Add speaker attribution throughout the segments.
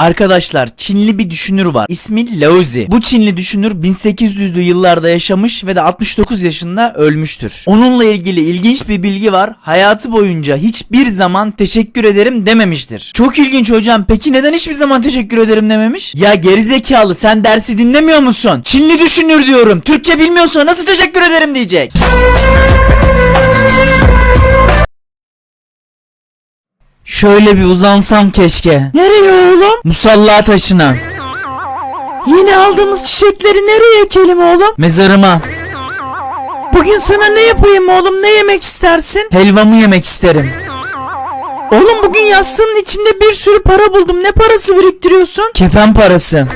Speaker 1: Arkadaşlar Çinli bir düşünür var. İsmi Laozi. Bu Çinli düşünür 1800'lü yıllarda yaşamış ve de 69 yaşında ölmüştür. Onunla ilgili ilginç bir bilgi var. Hayatı boyunca hiçbir zaman teşekkür ederim dememiştir. Çok ilginç hocam. Peki neden hiçbir zaman teşekkür ederim dememiş? Ya gerizekalı sen dersi dinlemiyor musun? Çinli düşünür diyorum. Türkçe bilmiyorsa nasıl teşekkür ederim diyecek. Şöyle bir uzansam keşke. Nereye oğlum? Musalla taşına. Yeni aldığımız çiçekleri nereye ekelim oğlum? Mezarıma. Bugün sana ne yapayım oğlum? Ne yemek istersin? Helvamı yemek isterim. Oğlum bugün yastığının içinde bir sürü para buldum. Ne parası biriktiriyorsun? Kefen parası.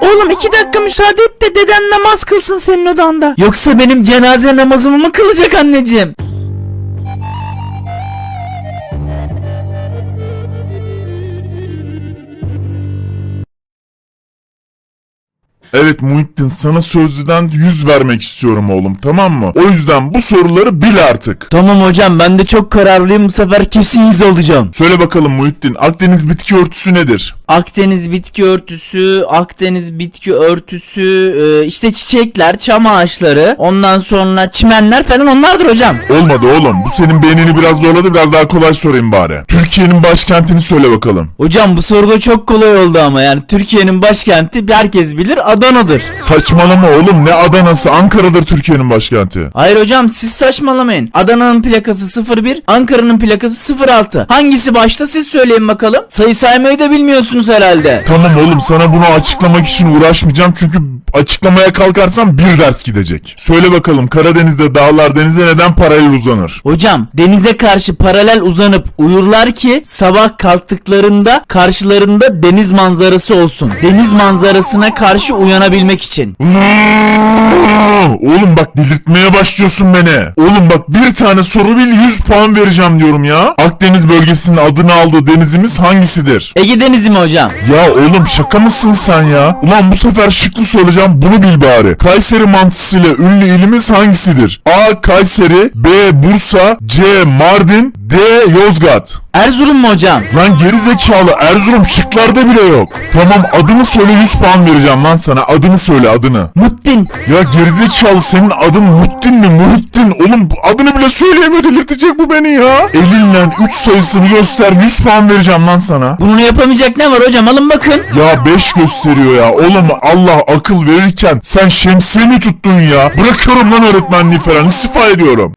Speaker 1: Oğlum iki dakika müsaade et de deden namaz kılsın senin odanda. Yoksa benim cenaze namazımı mı kılacak anneciğim?
Speaker 2: Evet Muhittin sana sözlüden 100 vermek istiyorum oğlum tamam mı? O yüzden bu soruları bil artık.
Speaker 1: Tamam hocam ben de çok kararlıyım bu sefer kesin yüz olacağım.
Speaker 2: Söyle bakalım Muhittin Akdeniz bitki örtüsü nedir?
Speaker 1: Akdeniz bitki örtüsü, Akdeniz bitki örtüsü, e, işte çiçekler, çam ağaçları, ondan sonra çimenler falan onlardır hocam.
Speaker 2: Olmadı oğlum bu senin beynini biraz zorladı biraz daha kolay sorayım bari. Türkiye'nin başkentini söyle bakalım.
Speaker 1: Hocam bu soruda çok kolay oldu ama yani Türkiye'nin başkenti herkes bilir Adana'dır.
Speaker 2: Saçmalama oğlum ne Adana'sı Ankara'dır Türkiye'nin başkenti.
Speaker 1: Hayır hocam siz saçmalamayın. Adana'nın plakası 01, Ankara'nın plakası 06. Hangisi başta siz söyleyin bakalım. Sayı saymayı da bilmiyorsunuz herhalde.
Speaker 2: Tamam oğlum sana bunu açıklamak için uğraşmayacağım çünkü açıklamaya kalkarsam bir ders gidecek. Söyle bakalım Karadeniz'de dağlar denize neden paralel uzanır?
Speaker 1: Hocam denize karşı paralel uzanıp uyurlar ki sabah kalktıklarında karşılarında deniz manzarası olsun. Deniz manzarasına karşı uyanabilmek için.
Speaker 2: Oğlum bak delirtmeye başlıyorsun beni. Oğlum bak bir tane soru bil 100 puan vereceğim diyorum ya. Akdeniz bölgesinin adını aldığı denizimiz hangisidir?
Speaker 1: Ege Denizi mi hocam?
Speaker 2: Ya oğlum şaka mısın sen ya? Ulan bu sefer şıklı soracağım bunu bil bari. Kayseri mantısıyla ünlü ilimiz hangisidir? A. Kayseri B. Bursa C. Mardin D. Yozgat
Speaker 1: Erzurum mu hocam?
Speaker 2: Lan gerizekalı Erzurum şıklarda bile yok. Tamam adını söyle 100 puan vereceğim lan sana. Adını söyle adını.
Speaker 1: Muttin.
Speaker 2: Ya gerizekalı senin adın Muhittin mi? Muhittin. Oğlum adını bile söyleyemiyor delirtecek bu beni ya. Elinle 3 sayısını göster 100 puan vereceğim lan sana.
Speaker 1: Bunu yapamayacak ne var hocam alın bakın.
Speaker 2: Ya 5 gösteriyor ya. Oğlum Allah akıl verirken sen şemsiye mi tuttun ya? Bırakıyorum lan öğretmenliği falan istifa ediyorum.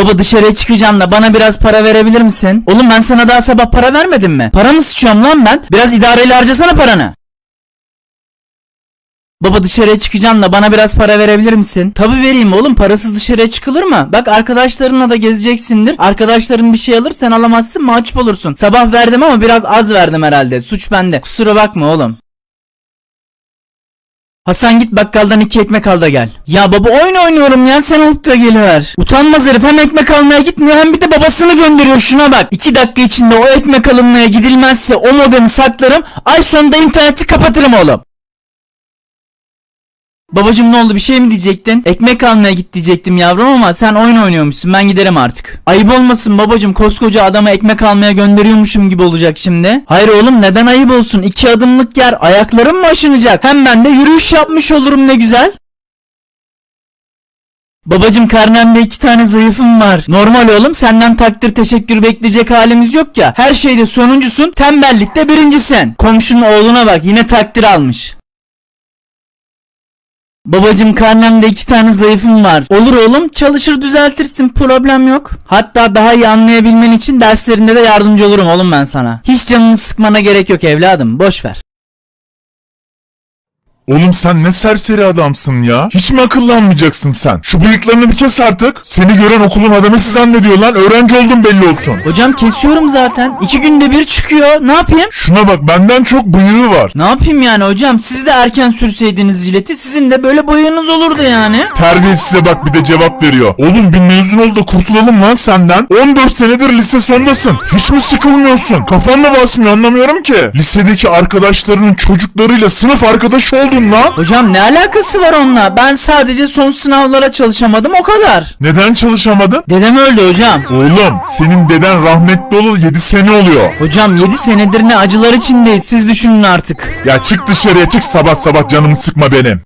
Speaker 1: Baba dışarıya çıkacağım da bana biraz para verebilir misin? Oğlum ben sana daha sabah para vermedim mi? Para mı sıçıyorum lan ben? Biraz idareli harcasana paranı. Baba dışarıya çıkacağım da bana biraz para verebilir misin? Tabi vereyim oğlum parasız dışarıya çıkılır mı? Bak arkadaşlarınla da gezeceksindir. Arkadaşların bir şey alır sen alamazsın mahcup olursun. Sabah verdim ama biraz az verdim herhalde. Suç bende. Kusura bakma oğlum. Hasan git bakkaldan iki ekmek al da gel. Ya baba oyun oynuyorum ya sen alıp da geliver. Utanmaz herif hem ekmek almaya gitmiyor hem bir de babasını gönderiyor şuna bak. İki dakika içinde o ekmek alınmaya gidilmezse o modemi saklarım. Ay sonunda interneti kapatırım oğlum. Babacım ne oldu bir şey mi diyecektin? Ekmek almaya git diyecektim yavrum ama sen oyun oynuyormuşsun ben giderim artık. Ayıp olmasın babacım koskoca adama ekmek almaya gönderiyormuşum gibi olacak şimdi. Hayır oğlum neden ayıp olsun? İki adımlık yer ayaklarım mı aşınacak? Hem ben de yürüyüş yapmış olurum ne güzel. Babacım karnemde iki tane zayıfım var. Normal oğlum senden takdir teşekkür bekleyecek halimiz yok ya. Her şeyde sonuncusun tembellikte birincisin. Komşunun oğluna bak yine takdir almış. Babacım karnemde iki tane zayıfım var. Olur oğlum çalışır düzeltirsin problem yok. Hatta daha iyi anlayabilmen için derslerinde de yardımcı olurum oğlum ben sana. Hiç canını sıkmana gerek yok evladım boş ver.
Speaker 2: Oğlum sen ne serseri adamsın ya. Hiç mi akıllanmayacaksın sen? Şu bıyıklarını bir kes artık. Seni gören okulun adamısı zannediyor lan. Öğrenci oldun belli olsun.
Speaker 1: Hocam kesiyorum zaten. İki günde bir çıkıyor. Ne yapayım?
Speaker 2: Şuna bak benden çok bıyığı var.
Speaker 1: Ne yapayım yani hocam? Siz de erken sürseydiniz jileti sizin de böyle boyunuz olurdu yani.
Speaker 2: Terbiyesize bak bir de cevap veriyor. Oğlum bir mezun ol da kurtulalım lan senden. 14 senedir lise sondasın. Hiç mi sıkılmıyorsun? Kafan mı basmıyor anlamıyorum ki. Lisedeki arkadaşlarının çocuklarıyla sınıf arkadaşı oldun yapıyorsun lan?
Speaker 1: Hocam ne alakası var onunla? Ben sadece son sınavlara çalışamadım o kadar.
Speaker 2: Neden çalışamadın?
Speaker 1: Dedem öldü hocam.
Speaker 2: Oğlum senin deden rahmetli olalı 7 sene oluyor.
Speaker 1: Hocam 7 senedir ne acılar içindeyiz siz düşünün artık.
Speaker 2: Ya çık dışarıya çık sabah sabah canımı sıkma benim.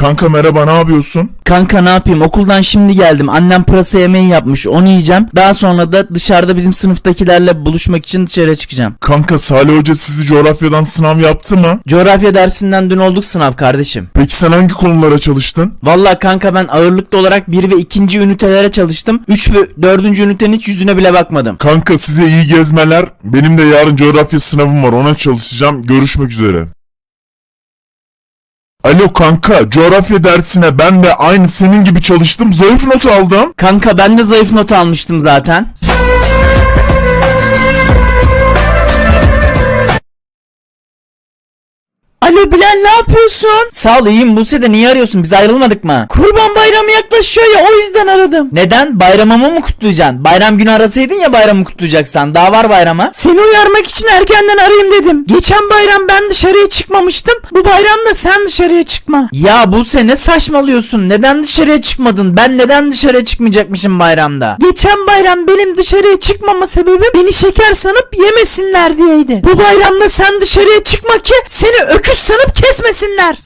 Speaker 2: Kanka merhaba ne yapıyorsun?
Speaker 1: Kanka ne yapayım okuldan şimdi geldim. Annem pırasa yemeği yapmış onu yiyeceğim. Daha sonra da dışarıda bizim sınıftakilerle buluşmak için dışarı çıkacağım.
Speaker 2: Kanka Salih Hoca sizi coğrafyadan sınav yaptı mı?
Speaker 1: Coğrafya dersinden dün olduk sınav kardeşim.
Speaker 2: Peki sen hangi konulara çalıştın?
Speaker 1: Valla kanka ben ağırlıklı olarak 1 ve 2. ünitelere çalıştım. 3 ve 4. ünitenin hiç yüzüne bile bakmadım.
Speaker 2: Kanka size iyi gezmeler. Benim de yarın coğrafya sınavım var ona çalışacağım. Görüşmek üzere. Alo kanka coğrafya dersine ben de aynı senin gibi çalıştım zayıf not aldım.
Speaker 1: Kanka ben de zayıf not almıştım zaten. Alo Bilal ne yapıyorsun? Sağ ol iyiyim Buse de niye arıyorsun biz ayrılmadık mı? Kurban bayramı yaklaşıyor ya o yüzden aradım. Neden? Bayramımı mı kutlayacaksın? Bayram günü arasaydın ya bayramı kutlayacaksan daha var bayrama. Seni uyarmak için erkenden arayayım dedim. Geçen bayram ben dışarıya çıkmamıştım. Bu bayram da sen dışarıya çıkma. Ya Buse ne saçmalıyorsun? Neden dışarıya çıkmadın? Ben neden dışarıya çıkmayacakmışım bayramda? Geçen bayram benim dışarıya çıkmama sebebim beni şeker sanıp yemesinler diyeydi. Bu bayramda sen dışarıya çıkma ki seni öküz sanıp kesmesinler.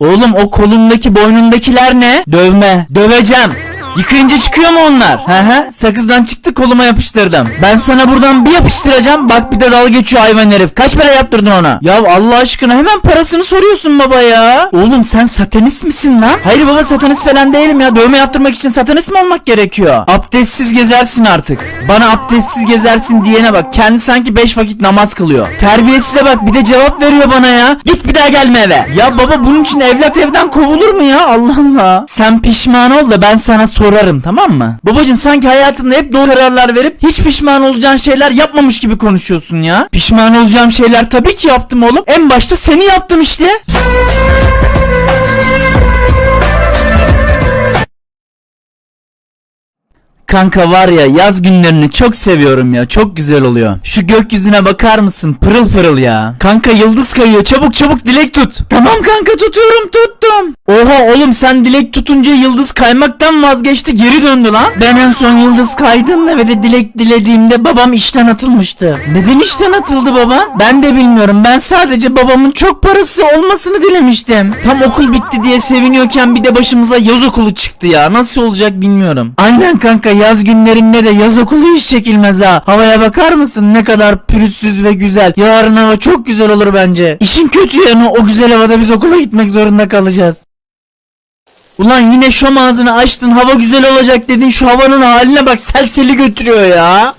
Speaker 1: Oğlum o kolundaki boynundakiler ne? Dövme. Döveceğim. Yıkayınca çıkıyor mu onlar? He he sakızdan çıktı koluma yapıştırdım. Ben sana buradan bir yapıştıracağım bak bir de dalga geçiyor hayvan herif. Kaç para yaptırdın ona? Ya Allah aşkına hemen parasını soruyorsun baba ya. Oğlum sen satanist misin lan? Hayır baba satanist falan değilim ya. Dövme yaptırmak için satanist mi olmak gerekiyor? Abdestsiz gezersin artık. Bana abdestsiz gezersin diyene bak. Kendi sanki 5 vakit namaz kılıyor. Terbiyesize bak bir de cevap veriyor bana ya. Git bir daha gelme eve. Ya baba bunun için evlat evden kovulur mu ya? Allah Allah. Sen pişman ol da ben sana sorarım tamam mı? Babacım sanki hayatında hep doğru kararlar verip hiç pişman olacağın şeyler yapmamış gibi konuşuyorsun ya. Pişman olacağım şeyler tabii ki yaptım oğlum. En başta seni yaptım işte. Kanka var ya yaz günlerini çok seviyorum ya çok güzel oluyor. Şu gökyüzüne bakar mısın pırıl pırıl ya. Kanka yıldız kayıyor çabuk çabuk dilek tut. Tamam kanka tutuyorum tuttum. Oha oğlum sen dilek tutunca yıldız kaymaktan vazgeçti geri döndü lan. Ben en son yıldız kaydığımda ve de dilek dilediğimde babam işten atılmıştı. Neden işten atıldı baba? Ben de bilmiyorum ben sadece babamın çok parası olmasını dilemiştim. Tam okul bitti diye seviniyorken bir de başımıza yaz okulu çıktı ya. Nasıl olacak bilmiyorum. Aynen kanka yaz günlerinde de yaz okulu hiç çekilmez ha. Havaya bakar mısın ne kadar pürüzsüz ve güzel. Yarın hava çok güzel olur bence. İşin kötü yanı o güzel havada biz okula gitmek zorunda kalacağız. Ulan yine şom ağzını açtın hava güzel olacak dedin şu havanın haline bak selseli götürüyor ya.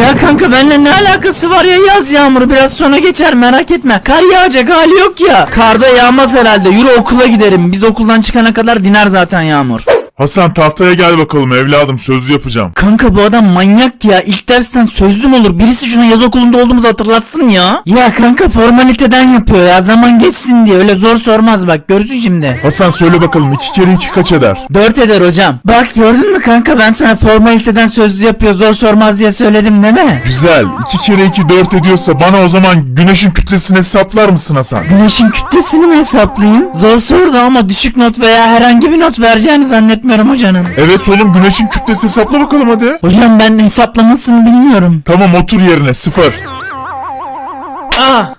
Speaker 1: Ya kanka benimle ne alakası var ya yaz yağmuru biraz sonra geçer merak etme. Kar yağacak hali yok ya. Karda yağmaz herhalde yürü okula giderim. Biz okuldan çıkana kadar diner zaten yağmur.
Speaker 2: Hasan tahtaya gel bakalım evladım sözlü yapacağım.
Speaker 1: Kanka bu adam manyak ya. İlk dersten sözlü mü olur? Birisi şuna yaz okulunda olduğumuzu hatırlatsın ya. Ya kanka formaliteden yapıyor ya. Zaman geçsin diye. Öyle zor sormaz bak. Görsün şimdi.
Speaker 2: Hasan söyle bakalım iki kere iki kaç eder?
Speaker 1: Dört eder hocam. Bak gördün mü kanka ben sana formaliteden sözlü yapıyor zor sormaz diye söyledim değil mi?
Speaker 2: Güzel. 2 kere 2 4 ediyorsa bana o zaman güneşin kütlesini hesaplar mısın Hasan?
Speaker 1: Güneşin kütlesini mi hesaplayayım? Zor sordu ama düşük not veya herhangi bir not vereceğini zannetmiyorum hocanın.
Speaker 2: Evet oğlum güneşin kütlesi hesapla bakalım hadi.
Speaker 1: Hocam ben hesaplamasını bilmiyorum.
Speaker 2: Tamam otur yerine sıfır.
Speaker 1: Ah!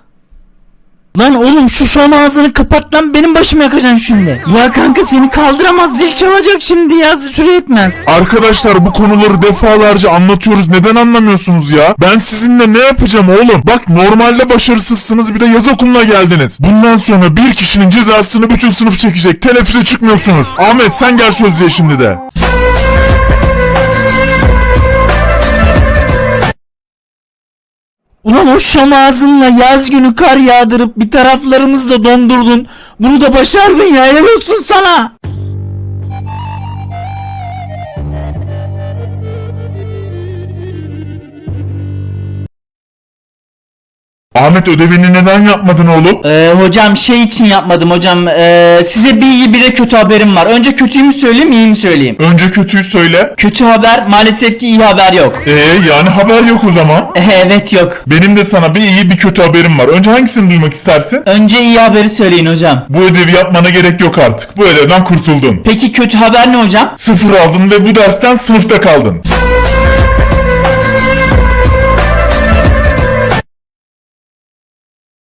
Speaker 1: Lan oğlum şu şom ağzını kapat lan benim başımı yakacaksın şimdi. Ya kanka seni kaldıramaz zil çalacak şimdi ya süre etmez.
Speaker 2: Arkadaşlar bu konuları defalarca anlatıyoruz neden anlamıyorsunuz ya? Ben sizinle ne yapacağım oğlum? Bak normalde başarısızsınız bir de yaz okuluna geldiniz. Bundan sonra bir kişinin cezasını bütün sınıf çekecek. Teneffüse çıkmıyorsunuz. Ahmet sen gel sözlüğe şimdi de.
Speaker 1: Ulan o şom ağzınla yaz günü kar yağdırıp bir taraflarımızı da dondurdun. Bunu da başardın ya helal olsun sana.
Speaker 2: Ahmet ödevini neden yapmadın oğlum?
Speaker 1: Ee, hocam şey için yapmadım hocam. Ee, size bir iyi bir de kötü haberim var. Önce kötüyü mü söyleyeyim iyi mi söyleyeyim?
Speaker 2: Önce kötüyü söyle.
Speaker 1: Kötü haber maalesef ki iyi haber yok.
Speaker 2: Ee yani haber yok o zaman.
Speaker 1: Ee, evet yok.
Speaker 2: Benim de sana bir iyi bir kötü haberim var. Önce hangisini duymak istersin?
Speaker 1: Önce iyi haberi söyleyin hocam.
Speaker 2: Bu ödevi yapmana gerek yok artık. Bu ödevden kurtuldun.
Speaker 1: Peki kötü haber ne hocam?
Speaker 2: Sıfır aldın ve bu dersten sınıfta kaldın.